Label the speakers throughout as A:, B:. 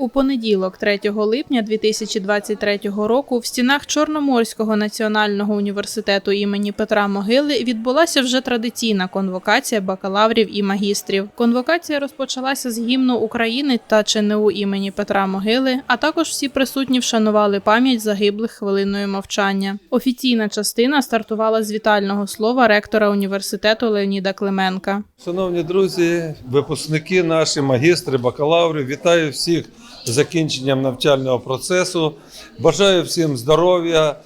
A: У понеділок, 3 липня 2023 року, в стінах Чорноморського національного університету імені Петра Могили відбулася вже традиційна конвокація бакалаврів і магістрів. Конвокація розпочалася з гімну України та ЧНУ імені Петра Могили, а також всі присутні вшанували пам'ять загиблих хвилиною мовчання. Офіційна частина стартувала з вітального слова ректора університету Леоніда Клименка.
B: Шановні друзі, випускники наші, магістри, бакалаври, вітаю всіх закінченням навчального процесу. Бажаю всім здоров'я,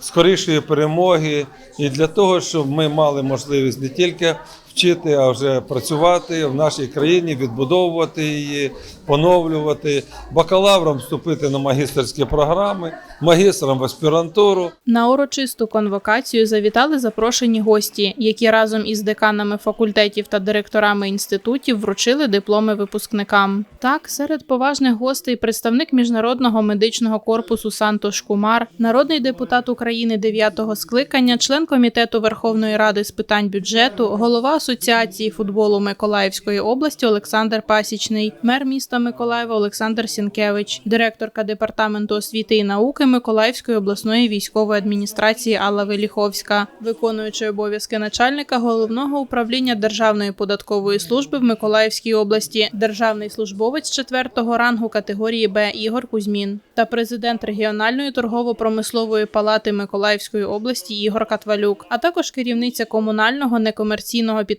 B: скорішої перемоги і для того, щоб ми мали можливість не тільки вчити, а вже працювати в нашій країні, відбудовувати її, поновлювати, бакалаврам вступити на магістерські програми, магістрам в аспірантуру.
A: На урочисту конвокацію завітали запрошені гості, які разом із деканами факультетів та директорами інститутів вручили дипломи випускникам. Так, серед поважних гостей представник міжнародного медичного корпусу Сантош Кумар, народний депутат України 9-го скликання, член комітету Верховної Ради з питань бюджету, голова Асоціації футболу Миколаївської області Олександр Пасічний, мер міста Миколаєва Олександр Сінкевич, директорка департаменту освіти і науки Миколаївської обласної військової адміністрації Алла Веліховська, виконуючи обов'язки начальника головного управління Державної податкової служби в Миколаївській області, державний службовець 4-го рангу категорії Б Ігор Кузьмін та президент регіональної торгово-промислової палати Миколаївської області Ігор Катвалюк, а також керівниця комунального некомерційного підприємства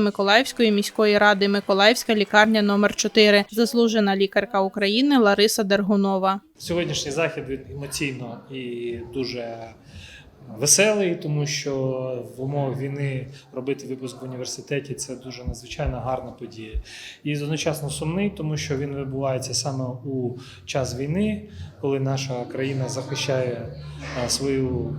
A: Миколаївської міської ради Миколаївська лікарня номер 4 заслужена лікарка України Лариса Дергунова.
C: Сьогоднішній захід він емоційно і дуже веселий, тому що в умовах війни робити випуск в університеті це дуже надзвичайно гарна подія. І одночасно сумний, тому що він відбувається саме у час війни, коли наша країна захищає е, свою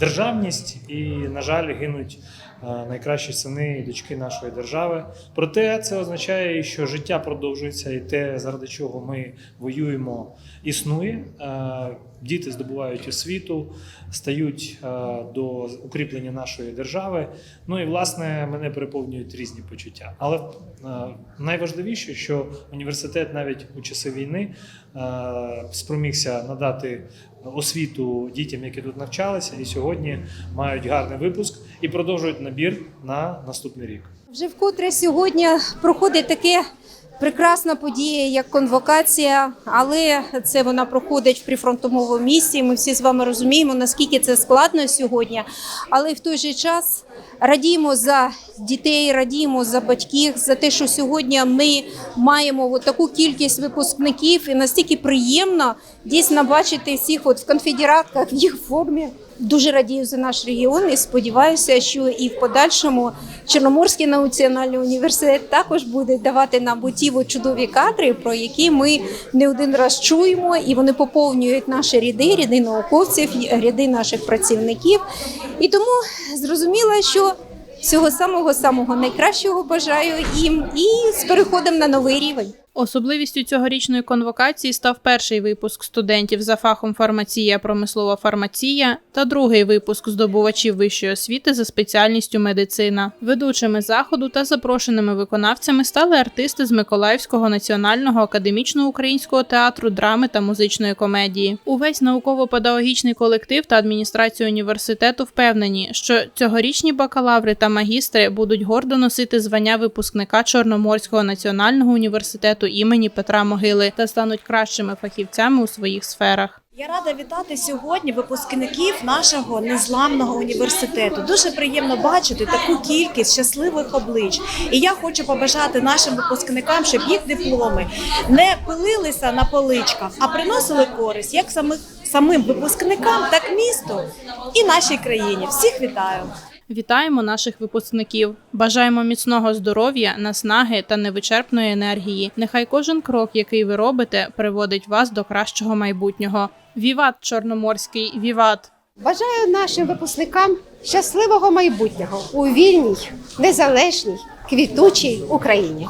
C: державність і, на жаль, гинуть найкращі сини і дочки нашої держави. Проте це означає, що життя продовжується, і те, заради чого ми воюємо, існує. Діти здобувають освіту, стають е, до укріплення нашої держави. Ну і власне мене переповнюють різні почуття. Але е, найважливіше, що університет навіть у часи війни е, спромігся надати освіту дітям, які тут навчалися, і сьогодні мають гарний випуск і продовжують набір на наступний рік.
D: Вже вкотре сьогодні проходить таке прекрасна подія, як конвокація, але це вона проходить в прифронтовому місці. Ми всі з вами розуміємо, наскільки це складно сьогодні. Але в той же час радіємо за дітей, радіємо за батьків, за те, що сьогодні ми маємо от таку кількість випускників, і настільки приємно дійсно бачити всіх от в конфедератках в їх формі. Дуже радію за наш регіон і сподіваюся, що і в подальшому Чорноморський національний університет також буде давати нам ті от чудові кадри, про які ми не один раз чуємо, і вони поповнюють наші ряди, ряди науковців, ряди наших працівників. І тому зрозуміло, що всього самого самого найкращого бажаю їм і з переходом на новий рівень.
A: Особливістю цьогорічної конвокації став перший випуск студентів за фахом фармація, промислова фармація та другий випуск здобувачів вищої освіти за спеціальністю медицина. Ведучими заходу та запрошеними виконавцями стали артисти з Миколаївського національного академічного українського театру драми та музичної комедії. Увесь науково-педагогічний колектив та адміністрація університету впевнені, що цьогорічні бакалаври та магістри будуть гордо носити звання випускника Чорноморського національного університету імені Петра Могили та стануть кращими фахівцями у своїх сферах.
E: Я рада вітати сьогодні випускників нашого незламного університету. Дуже приємно бачити таку кількість щасливих облич. І я хочу побажати нашим випускникам, щоб їх дипломи не пилилися на поличках, а приносили користь як самих самим випускникам, так місту і нашій країні. Всіх вітаю!
A: Вітаємо наших випускників. Бажаємо міцного здоров'я, наснаги та невичерпної енергії. Нехай кожен крок, який ви робите, приводить вас до кращого майбутнього. Віват Чорноморський, віват!
F: Бажаю нашим випускникам щасливого майбутнього у вільній, незалежній, квітучій Україні.